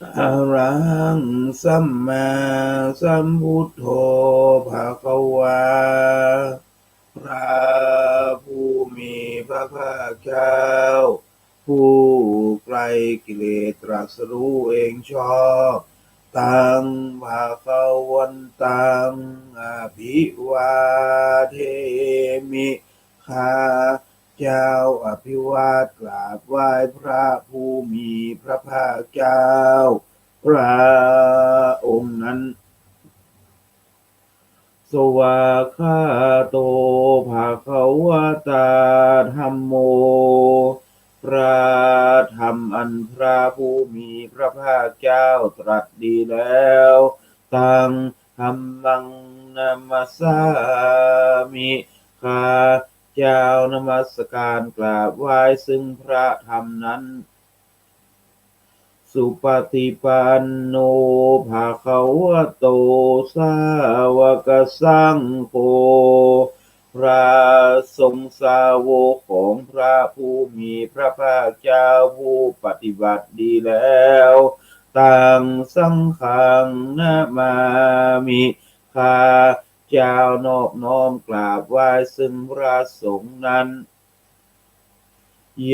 อะระหังสัมมาสัมพุทโธภะคะวาพระผู้มีพระภาคเจ้า ผู้ไกลกิเลสตรัสรู้เองชอบ ตังภาควันตังอภิวาเทมิข้า เจ้าอภิวาทกราบไหว้พระผู้มีพระภาคเจ้า พระองค์นั้น สวาคาโตภาควตาธรรมโม พระธรรมอันพระผู้มีพระภาคเจ้าตรัสดีแล้วตังธรรมังนามัสามิข้า เจ้านมัสการกราบไหว้ซึ่งพระธรรมนั้น สุปฏิปันโนภาคะวโต สาวกสังโฆพระสงฆ์สาวกของพระผู้มีพระภาคเจ้าผู้ปฏิบัติดีแล้วต่างสังขังนามามิข้า เจ้านอบน้อมกราบไหว้ซึ่งพระสงฆ์นั้น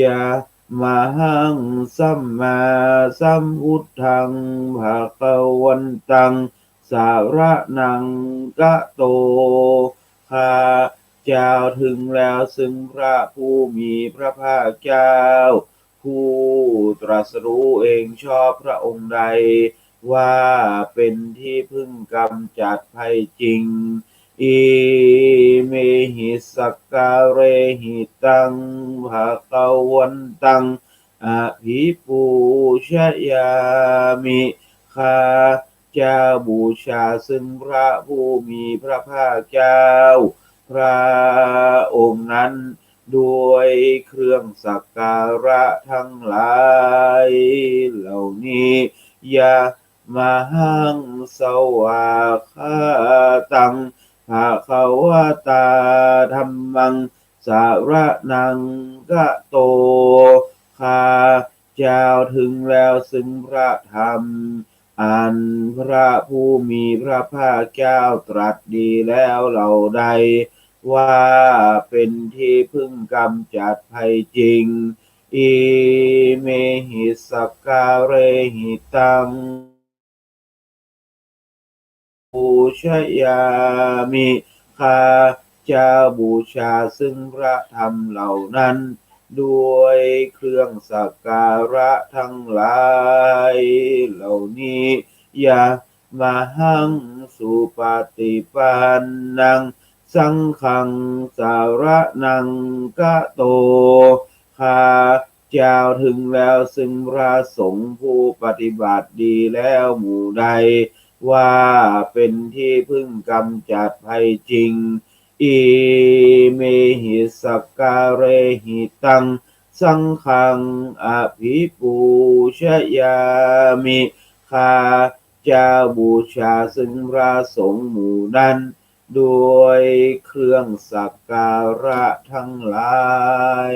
ยะมาหังสัมมาสัมพุทธังภะคะวันตัง สาระนังกะโตข้าเจ้าถึงแล้วซึ่งพระผู้มีพระภาคเจ้า ผู้ตรัสรู้เองชอบพระองค์ใด ว่าเป็นที่พึ่งกำจัดภัยจริง อิเมหิสักการเรหิตังภะคะวันตังอภิปูชยามิข้าจ้าบูชาซึ่งพระผู้มีพระภาคเจ้า พระองค์นั้นด้วยเครื่องสักการะทั้งหลายเหล่านี้ยะมาหังสวาคาตัง ภาคะวะตาธรรมังสารนังกะโตข้าเจ้าถึงแล้วซึ่งพระธรรม อันพระผู้มีพระภาคเจ้าตรัสดีแล้วเหล่าใด ว่าเป็นที่พึ่งกำจัดภัยจริง อิเมหิสักการเรหิตัง บูชยามิข้าเจ้าบูชาซึ่งพระธรรมเหล่านั้น ด้วยเครื่องสักการะทั้งหลายเหล่านี้ยะมาหังสุปฏิปันนัง สังขังสารนังกะโตข้าเจ้าถึงแล้วซึ่งพระสงฆ์ผู้ปฏิบัติดีแล้วหมู่ใด ว่าเป็นที่พึ่งกำจัดภัยจริง อิเมหิสักการเรหิตัง สังขังอภิปูชยามิข้าจ้าบูชาซึ่งพระสงฆ์หมู่นั้นด้วยเครื่องสักการะทั้งหลาย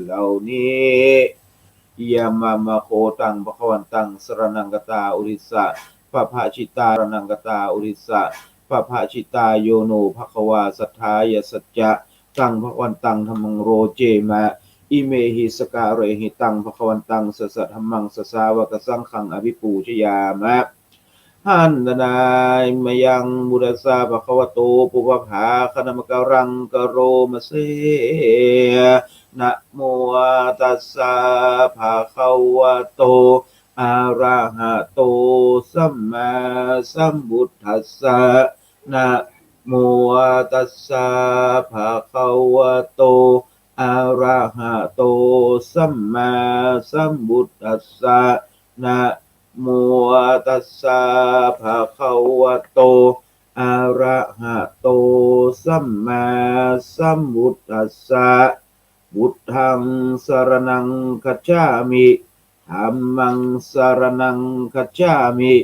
เหล่านี้ยามามาโคตังปะควันตังสรนังกตาอุริสะ ปภะชิตารนังกตาอุริสะปภะชิตาโยโนภควาสัทธายสัจจะตังภควันตังธรรมังโรเจมะอิเมหิสกาเรหิตังภควันตังสสะธรรมังสสาวกสังขังอภิปูชยามะหันนายมายังบุรสาภควโตปุปภาคณมกรังกโรมเสนะโมตัสสะภะคะวะโต อะระหะโตสัมมาสัมพุทธัสสะนะโมตัสสะภะคะวะโตอะระหะโตสัมมาสัมพุทธัสสะนะโมตัสสะภะคะวะโตอะระหะโตสัมมาสัมพุทธัสสะบุตทังสรนังคัจฉามิ ธัมมังสารนังคัจฉามิ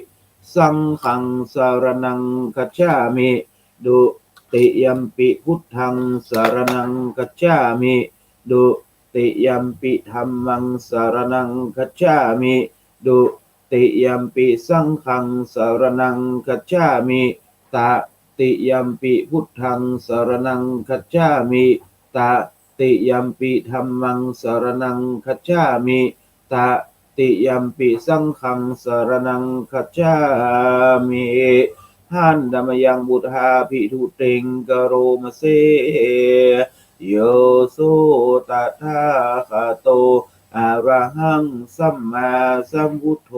สังฆังสารนังคัจฉามิ ดุติยัมปิพุทธังสารนังคัจฉามิ ดุติยัมปิธัมมังสารนังคัจฉามิ ดุติยัมปิสังฆังสารนังคัจฉามิตะติยัมปิพุทธังสารนังคัจฉามิตะติยัมปิธรรมังสารนังคัจฉามิตะ ติยัมปิสังฆังสรนังคัจฉามิหันดมยังบุตหาภิทุเตงกโรมเสโยโสตถาคาโตอะระหังสัมมาสัมพุทโธ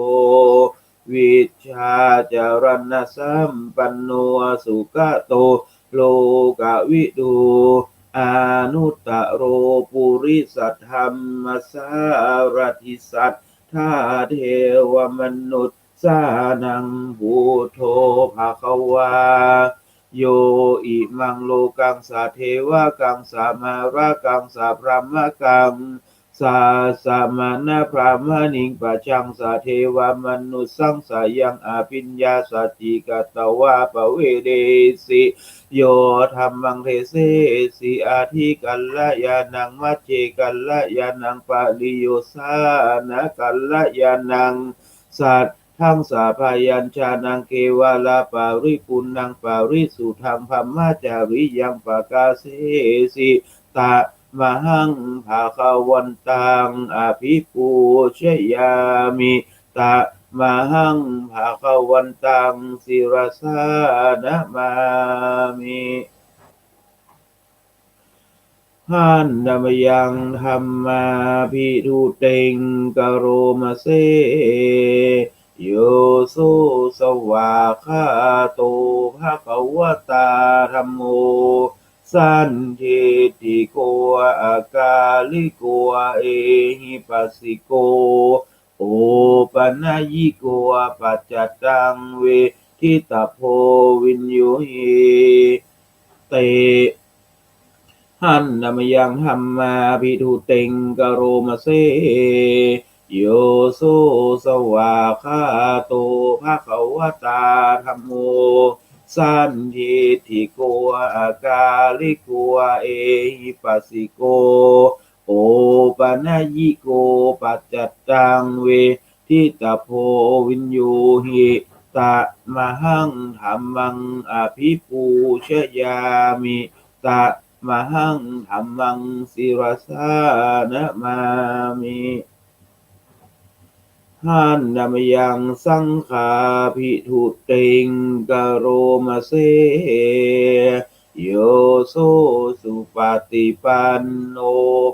วิชาจารณะสัมปันโนสุขโต โลกวิดูอนุตตโรปุริสัทธรรมสารทิสัท ธาเทวมนุษย์สานังบูโทภาควา โยอิมังโลกังสาเทวะกังสามาระกังสาพรหมกัง สาสามานะพรหมนิงปัจจังสาเทวมนุสสังสายังอาปิญญาสติกตวาปเวเดสิโยธรรมังเทเสสิอาทิกัลละยานังมัจเจกัลละยานังปะลิโยสานะกัลละยานังสัตทั้งสาพยัญชานังเกวาลาปาริปุณนังปาริสุทธังพัมมาจาริยังปากาเสสิตะ มหังภาคาวันตังอภิปูชยามิตะมหังภาคาวันตังศิรสานะมามิหันดมยังธรรมาพิทุเตงกโรมาเซโยโสสวาคาโตภะคะวตาธรรมโม สันทิติโกอากาลิโกเอหิปัสสิโกโอปัญญิโกปัจจตังเวทิตาโพวินโยหิเตหันนามยังธรรมาภิทุเตงกโรมาเซโยโสสวาคาโตภะคะวะตาธรรมโม สันทิทิโกอากาลิโกเอหิปัสสิโก โอปัญญิโกปัจจตังเวทิตาโพวินโยหิตะมหังธรรมังอภิปูชยามิตะมหังธรรมังศิรสานะมามิ หันนามยังสังขาภิทุเตงกโรมาเซโยโสสุปฏิปันโน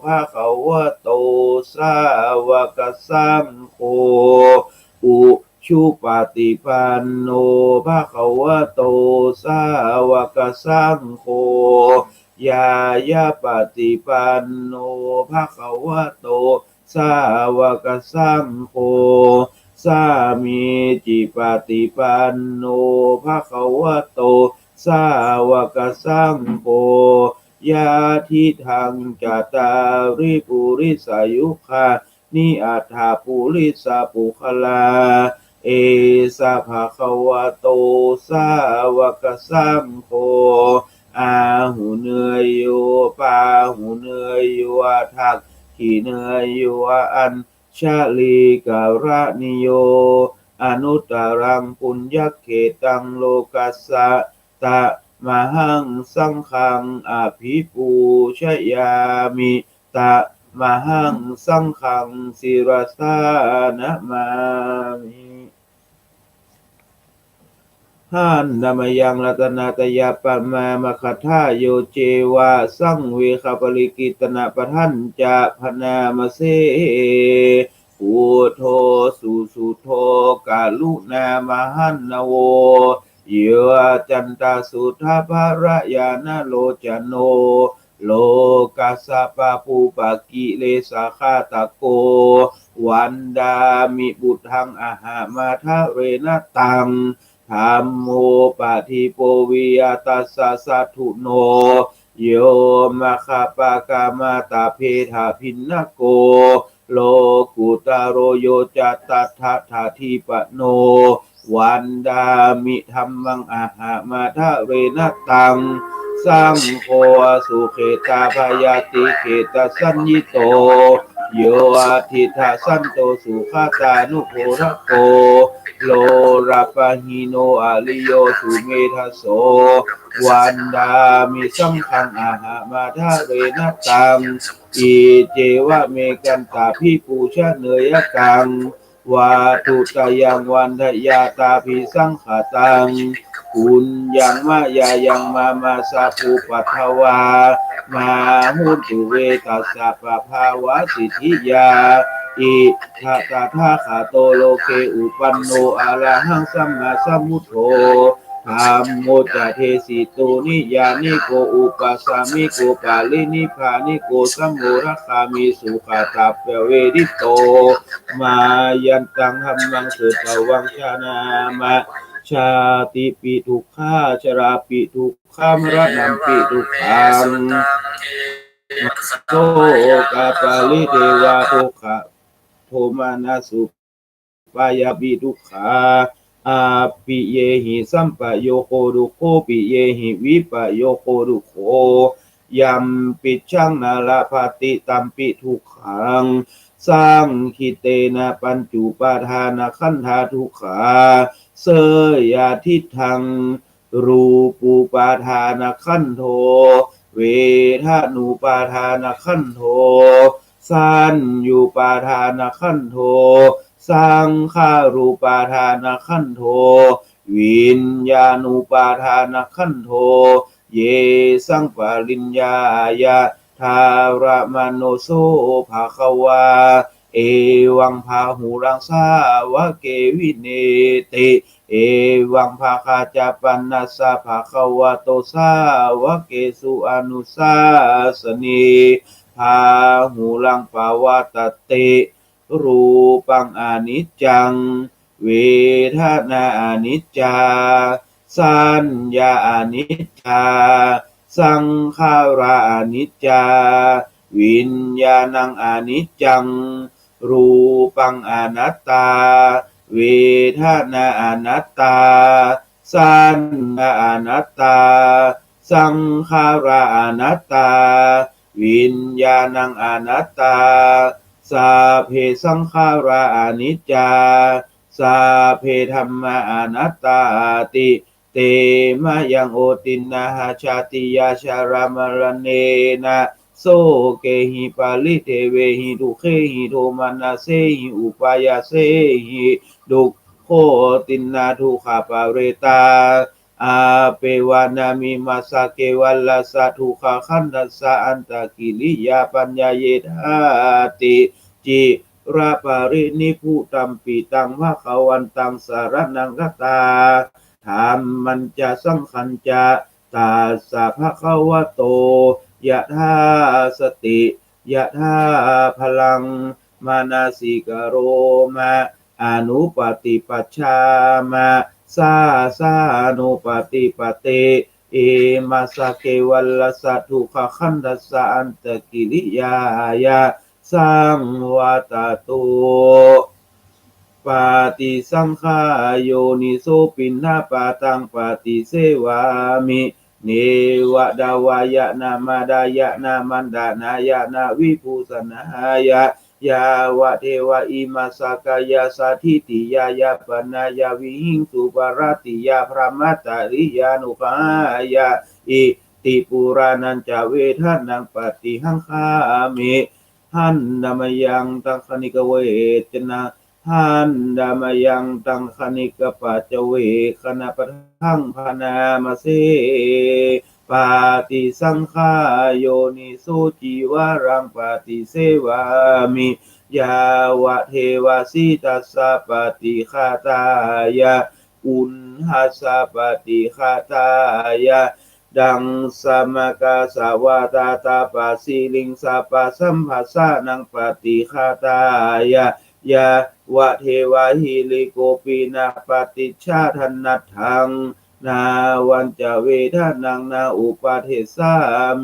ภะควะโตสาวกสังโฆอุชุปฏิปันโนภะควะโตสาวกสังโฆยายาปฏิปันโนภะควะโต สาวกสังโฆสามีจิปฏิปันโนภะคะวะโต สาวกสังโฆยาทิทังจตาริปุริสายุคานิอัฏฐาปุริสาปุคลา เอสะภะคะวะโต สาวกสังโฆอาหูเนยโยปาหูเนยโยทัก ขีเนยโยอันชาลีการะนิโย อนุตรังปุญญเขตังโลกัสสะตะมหังสังขังอภิปูชยามิตะมหังสังขังสิรสานะมามิ หันนามยังรัตนาตยาปมามคทาโยเจวาสังเวคปริกิตนาปทันจะพนามเสอุโทสุสุโทกาลุนามหันนโวเยอะจันตาสุทาภรยานาโลจโน โลกัสะปะปูปะกิเลสาคาตะโก วันดามิบุตังอาหามาทะเรนตัง ธรรมโมปะทิโปวิยตัสสะสัตุโน โยมะคาปะกามาตาเพทาพินนโก โลกุตารโรโยจัตตัทธะทาทิปโน วันดามิธรรมังอาหามาทะเรนตัง สังโฆสุเขตาพยาติเขตสัญญิโต โยอาทิตาสันโตสุขาตานุโพระโก โลราปะหิโนอาลิโยสุเมทาโสวันดามิสัมพังอาหามาทาเรนตังอิเจวะเมกันตาพิปูชะเนยกังวาตุตายังวันทยาตาพิสังขตัง ปุญญังมะยายังมามาสาภูปัทวา มาหุตุเวตัสสะปะภาวะสิทธิยา อิทะตาทาขาโตโลเกอุปันโนอะระหังสัมมาสัมพุทโธธรรมโมจเทสิตุนิยานิโกอุปัสสามิโกปาลินิพานิโกสัมโมรัคามิสุขาตาเปเวริโต มายันตังหัมมังสุตวังชานามะ ชาติปิทุกขาชราปิทุกขามรณะปิทุกขังโตกาปาลิเทวาทุกขะโทมานาสุปายาปิทุกขาอาปิเยหิสัมปโยโคดุโคปิเยหิวิปโยโคดุโคยัมปิชังนาลาภาติตัมปิทุกขังสร้างคิเตนะปัญจุปาทานะขันธาทุกขา เสยาทิทัง รูปูปาทานขันโท เวทานุปาทานขันโทสันอยู่ปาทานขันโท สังขารูปาทานขันโท วิญญาณุปาทานขันโท เยสังปริญญายะทารมโนโสภาควา เอวังพาหูรังสาวะเกวิเนติเอวังภาคาจาปันนัสสะภาควะโตสาวะเกสุอนุสาสนีพาหูรังปาวะตติรูปังอนิจจัง เวทนาอนิจจา สัญญาอนิจจา สังขาราอนิจจา วิญญาณังอนิจจัง รูปังอนัตตา เวทนาอนัตตา สัญญาอนัตตา สังขาราอนัตตา วิญญาณังอนัตตาสาเพสังขาราอนิจจาสาเพธรรมาอนัตตาติเตมายังโอตินนาหาชาติยาชารามรเนนะ โสเกหิปาลิเทเวหิดุเคหิโทมานาเซหิอุปายาเซหิดุโคตินนาทุขาปาเรตาอาเปวานามิมาสาเกวัลลาสะทุขาขันตัสะอันตะกิลิยาปัญญาเยธาติจิราปารินิพุตัมปิตังภะคะวันตังสารนังกตาธรรมมันจะสังขันจะตาสะภะคะวะโต ยะธาสติยะธาพลังมานาสิกโรมาอนุปฏิปัชชามะสาสานุปฏิปเตเอมาสเกวัลลสัตถุขขันตัสสะอันตกิริยายาสังวัตตุปาติสังขาโยนิโสปินนาปาตังปาติเสวามิ นวะดาวายะนามาดายะนามันดานายะนาวิภูสนายะยาวะเทวะอิมาสกายาสาธิติยายาปนายาวิหิงสุปารติยาพระมัตตาริยานุภายาอิติปุรานันจาเวทานังปฏิหังคามิหันดามยังตังคณิกเวจนะ หันดามยังตังคณิกปัจเวคณะปะทังพนามเสปาติสังขายโยนิสุจิวารังปาติเสวามิยาวะเทวาสิตัสสะปฏิฆาตายะอุณหัสสะปฏิฆาตายะดังสมกาสาวาตาตาปาสีลิงสาปาสัมภาสานังปฏิฆาตายะ ยาวะเทวาหิลิโกปีนาปฏิชาธนัตถัง นาวันจะเวทานังนาอุปาเทสา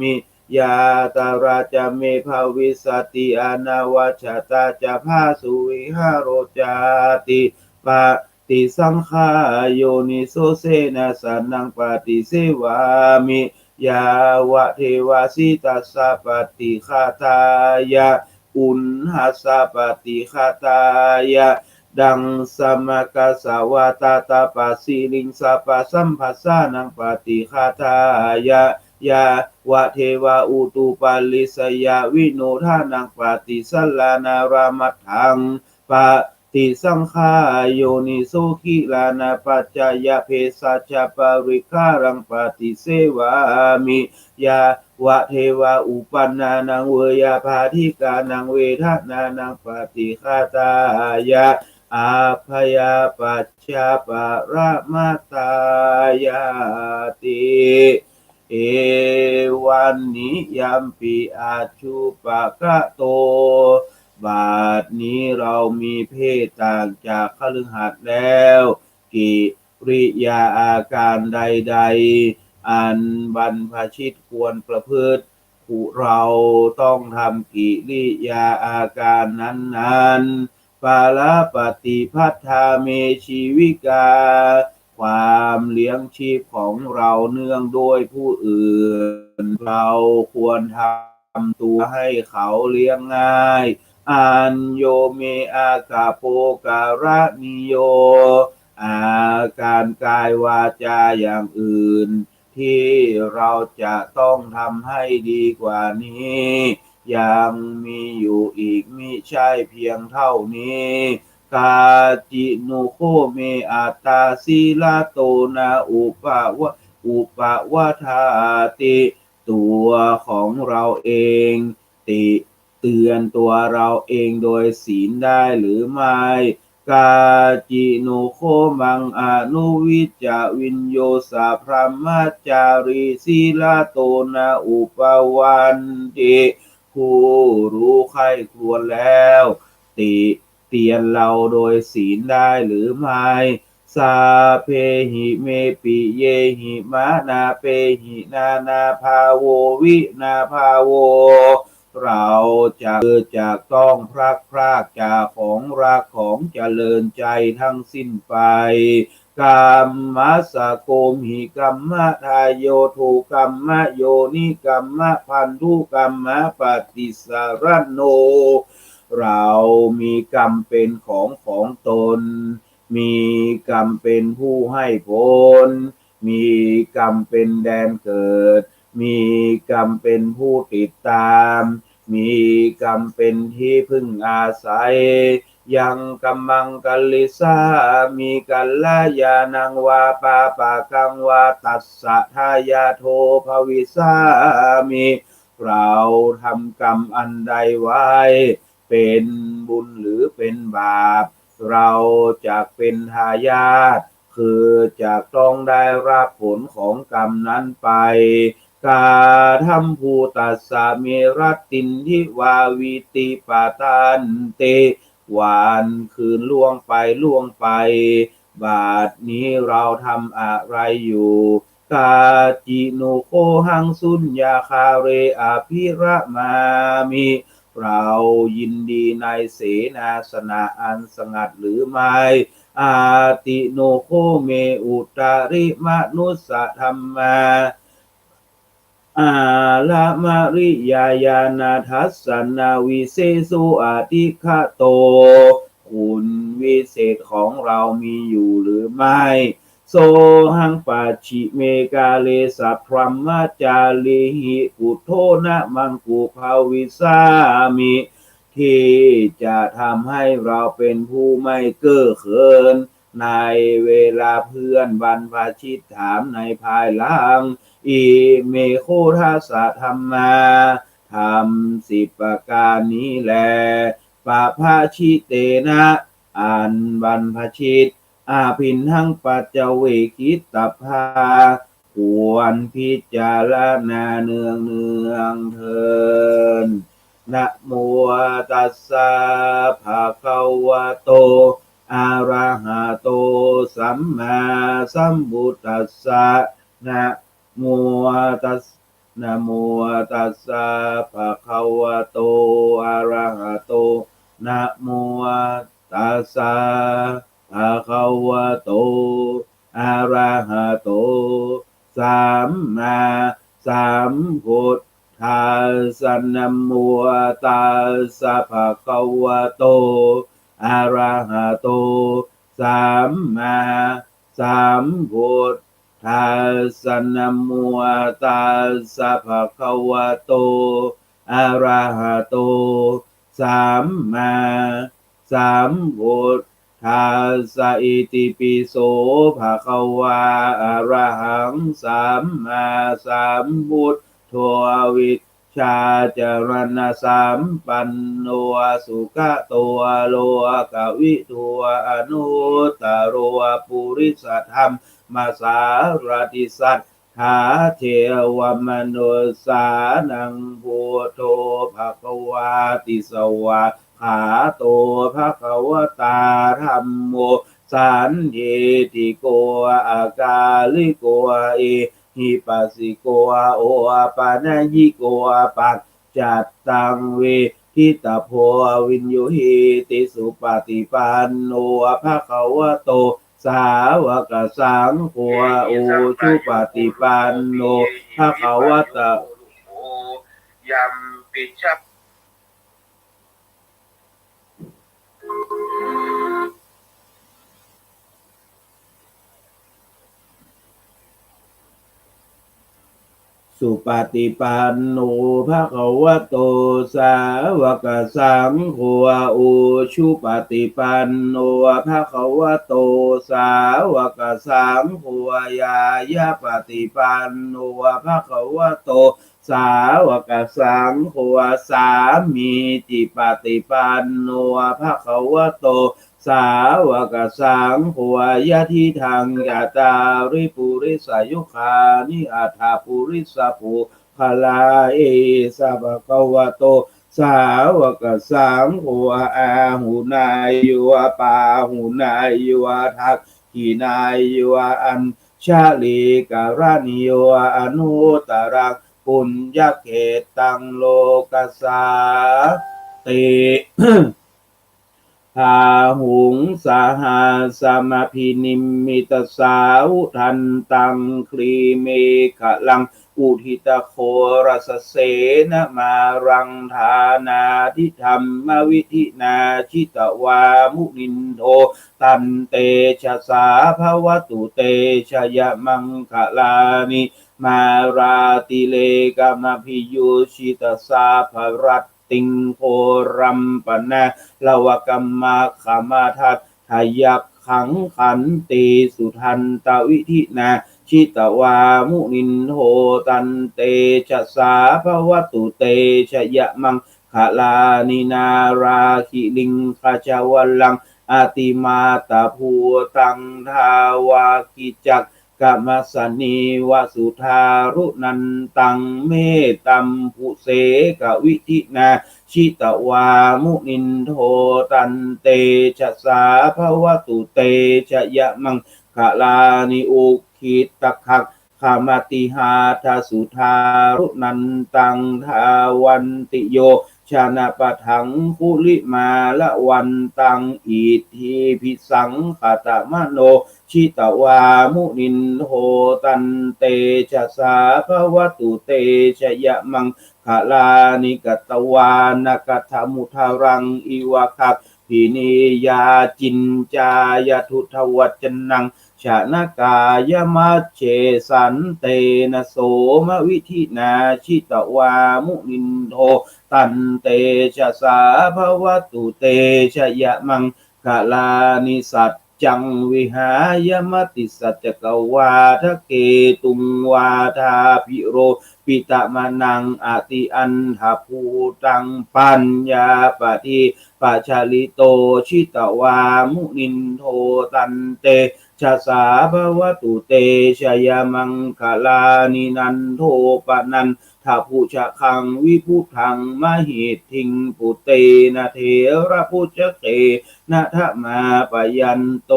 มิยาตาราจเมภาวิสติอานาวาชตาจะพาสุวิหโรจาติปะติสังขาโยนิโสเสนาสานังปฏิเสวามิยาวะเทวาสิตัสะปฏิฆาตายะ อุณหสะปฏิคตายะดังสมกสาวาตาตาปัสสิลิงสปะสัมภัสสานังปฏิคาทายะยาวะเทวาอุตุปาลิสยาวิโนทานังปฏิสลานารามัตถังปฏิสังขายโยนิโสขิลานาปัจจายเพสัจจปริคารังปฏิเสวามิยา วะเทวาอุปันนานังเวยาภาธิกานังเวทนานังปฏิฆาตายะอาพยาปัจจาประมาตายาติเอวันนิยัมปิอาชุปะกะโต บาทนี้เรามีเพศต่างจากคฤหัสถ์แล้ว กิริยาอาการใด ๆ อันบรรพชิตควรประพฤติผู้เราต้องทำกิริยาอาการนั้นๆปาลปฏิพัทธาเมชีวิกา ความเลี้ยงชีพของเราเนื่องด้วยผู้อื่น เราควรทำตัวให้เขาเลี้ยงง่ายอันโยเมอากาโปการะนิโย อาการกายวาจาอย่างอื่น ที่เราจะต้องทำให้ดีกว่านี้ ยังมีอยู่อีกมิใช่เพียงเท่านี้กาจินุโคเมอาตาสีลาโตนาอุปาวะอุปวาทาติตัวของเราเอง ติเตือนตัวเราเองโดยศีลได้หรือไม่ กาจิโนโคมังอนุวิจจวินโยสาพรหมจารีศีลาโตนาอุปวันติผู้รู้ใครควรแล้ว ติเตียนเราโดยศีลได้หรือไม่สาเพหิเมปิเยหิมานาเปหินานาภาโววินาภาโว เราจะเจากต้องพรักพรากจากของรักของเจริญใจทั้งสิ้นไปกรรมัสสะโกมหิกรรมะทายโยทูกรรมะโยนิกรรมะพันธุกรรมะปฏิสารโน เรามีกรรมเป็นของของตน มีกรรมเป็นผู้ให้ผล มีกรรมเป็นแดนเกิด มีกรรมเป็นผู้ติดตาม มีกรรมเป็นที่พึ่งอาศัย ยังกัมมังกัลลิสามีกัลลายานังวาปาปากังวาตัสสะทายาโทภวิสามิเราทำกรรมอันใดไว้ เป็นบุญหรือเป็นบาป เราจะเป็นทายาทคือจะต้องได้รับผลของกรรมนั้นไป กาทำภูตัสสะเมรตินทิวาวิติปาตันเตวันคืนล่วงไปล่วงไป บาทนี้เราทำอะไรอยู่กาจิโนโคหังสุญญาคาเรอภิระมามิเรายินดีในเสนาสนะอันสงัดหรือไม่อาติโนโคเมอุตาริมนุสสะธรรมา อาลามาริยายานาทัสสนาวิเศสุอาติคาโต คุณวิเศษของเรามีอยู่หรือไม่ โซหังปัจฉิเมกาเลสัพพรหมจาริหิปุโทนะมังกุภาวิสามิที่จะทำให้เราเป็นผู้ไม่เก้อเขิน ในเวลาเพื่อนบรรพชิตถามในภายหลัง อิเมโคทัสะธรรมาทำสิบประการนี้แลปะพาชิเตนะอันบรรพชิต อาพินทั้งปัจเจเวกิตตภาควรพิจารณาเนืองเนืองเทินนะโมตัสสะภะคะวะโต อะระหะโต สัมมาสัมพุทธัสสะนะ โมตัสนะโมตัสสะภะคะวะโตอะระหะโตนะโมตัสสะภะคะวะโตอะระหะโตสัมมาสัมพุทธทัสสะนะโมตัสสะภะคะวะโตอะระหะโตสัมมาสัมพุทธ สสนะโมตัสสะภะคะวะโตอะระหะโตสัมมาสัมพุทธัสสะอิติปิโสภะคะวะอะระหังสัมมาสัมพุทโธวิชาจรณะสัมปันโนสุขโตโลกวิทัวอนุตตโรปุริสธรรม มาสารติสัตถาเทวมนุสานังพุทโธภควาติสวะขาโตภะควตาธรรมโมสันเทติโกอากาลิโกเอหิปัสสิโกโอปานายิโกปัจจัตตังเวทิตาโพวินโยหิติสุปฏิปันโนภะคะวะโต สาวกสังโฆโอชุปฏิปันโนภะคะวะตะยัมปิชัพ สุปฏิปันโนภะคะวะโตสาวกสังโฆอุชุปฏิปันโนภะคะวะโตสาวกสังโฆยายาปฏิปันโนภะคะวะโตสาวกสังโฆสามีจิปฏิปันโนภะคะวะโต สาวกสังโฆยะทิทางยาตาริปุริสายุคานิอัฏฐปุริสภูพลาเอสัพพะวะโต สาวกสังโฆอาหูนายโยวปาหูนายโยวทักขีนายโยวอันชาลีการณิโยอนุตรังปุญญเขตตังโลกัสสาติ พาหุงสาหาสมาพินิมมิตสาวทันตังคลีเมขะลัง อุทิตโครสเสนมารังธานาทิธรรมวิธินาชิตวามุนินโทตันเตชะสาภวตุเตชยมังคลานิมาราติเลกามพิยุชิตสาภรัต ติงโพรัมปนะละวกัมมาขมาทัตทายักขังขันติสุทันตวิธินาชิตวามุนินโหตันเตชะสาภวตุเตชะยะมังขลานินาราคิลิงขจาวลังอาติมาตาภูตังทาวากิจัก มัสนีวสุธารุนันตังเมตัมปุเสกวิธินาชิตวามุนินโทตันเตชะสาภวตุเตชะยะมังคลานิอุคิตะคักขามติหาทาสุธารุนันตังทาวันติโย ชนะปะทังคุลิมาละวันตังอิทธิพิสังขตมโน ชิตวามุนินโหตันเตชะสาภวตุเตชะยะมังคลานิกตวานกัตมุทารังอิวะคับพินิยาจินจายทุทวัจนัง ชนกายมัเชสันเตนะโสมวิธินาชิตวามุนินโทตันเตชะสาภวตุเตชะยะมังกาลานิสัจจังวิหายมติสัจจกวาทะเกตุงวาทาพิโร ปิตะมานังอติอันหาภูตังปัญญาปฏิปัชาลิโตชิตวามุนินโทตันเต ชะสาภวตุเตชยมังคลานินันโทปนันทาภูชะคังวิพุทังมหิตทิงปุเตนะเทระพุชเกนะทะมาปยันโต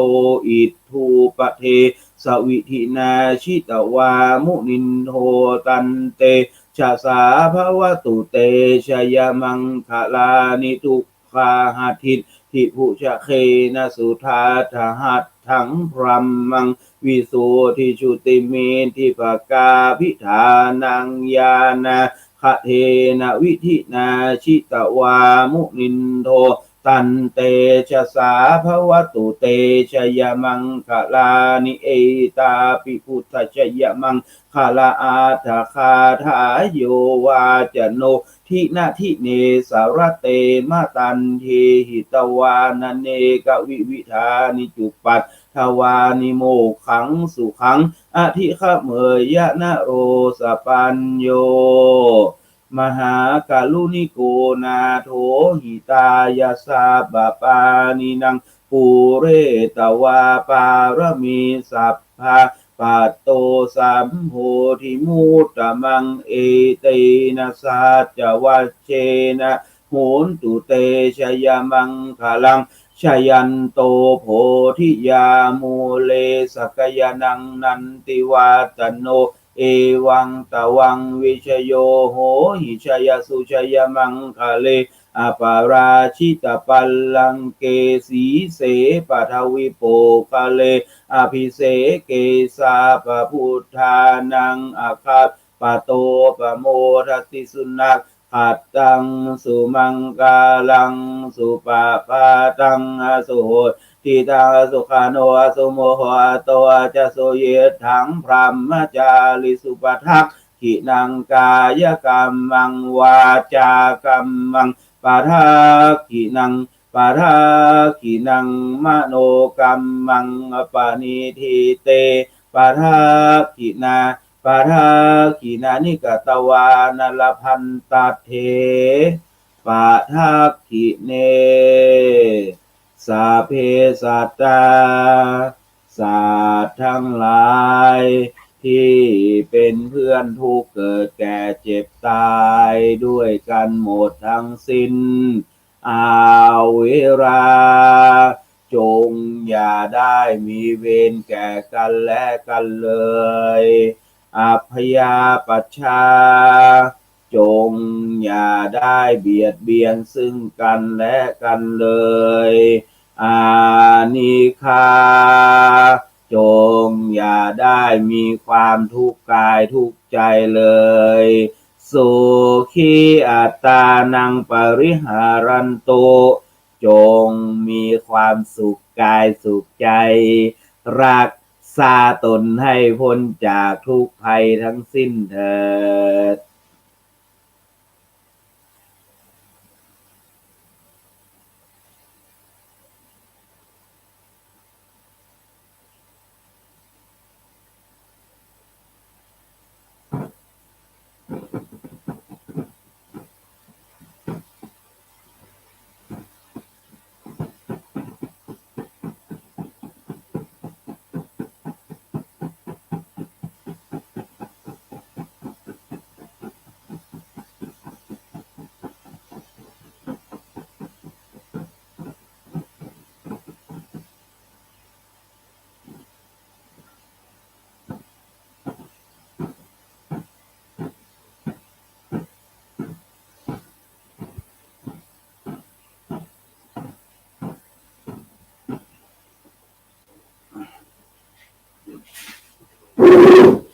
อิทูปะเทสวิธินาชิตวามุนินโทตันเตชะสาภวตุเตชยมังคลานิทุกขาหัติทิพุชะเคนะสุธาทหัต ถังพรัมมังวิสุทิชุติเมทิภกาพิธานังยานาคะเทนะวิธินาชิตวามุนินโทตันเตชะสาภวตุเตชยมังคลานิเอตาปิพุทธชยมังคลาอาทาคาทาโยวาจโนทินาทิเนสารเตมาตันเทหิตวานเนกวิวิธานิจุปัต วานิโมขังสุขังอธิขะเมยยะนะโรสปัญโย มหากาลุนิโกนาโถหิตายาสาบาปานินังปูเรตวาปารมีสัพพะปัตโตสัมโพธิมุตตะมังเอเตนะสัจวัชเชนะโหนตุเตชยมังคลัง ชยันโตโพธิยามูเลสกยานังนันติวาตโน เอวังตะวังวิชโยโหหิชยสุชยมังคะเลอปาราชิตปัลลังเกสีเสปทวิโปคะเล อภิเสเกสาปพุทธานังอาคาปะโตปะโมทติสุนัก ขัดตังสุมังกาลังสุปะปาตังอสุโหทิตาสุขานอสุโมหอโตอาจโสเยถังพรหมจาริสุปทักขินังกายกรรมังวาจากรรมังปาทาขินังปาทาขินังมโนกรรมังปานิทิเตปาทาขินา ปาทาขินานิกตวานลพันตเถปาทาขิเน สาเพสัตตาสัตว์ทั้งหลาย ที่เป็นเพื่อนทุกข์เกิดแก่เจ็บตายด้วยกันหมดทั้งสิ้น อาเวรา จงอย่าได้มีเวรแก่กันและกันเลย อัพยาปัชชา จงอย่าได้เบียดเบียนซึ่งกันและกันเลย อานิคา จงอย่าได้มีความทุกข์กายทุกข์ใจเลย สุขีอัตตานังปริหารันโต จงมีความสุขกายสุขใจ รัก ซาตนให้พ้นจากทุกภัยทั้งสิ้นเถิด Uhum.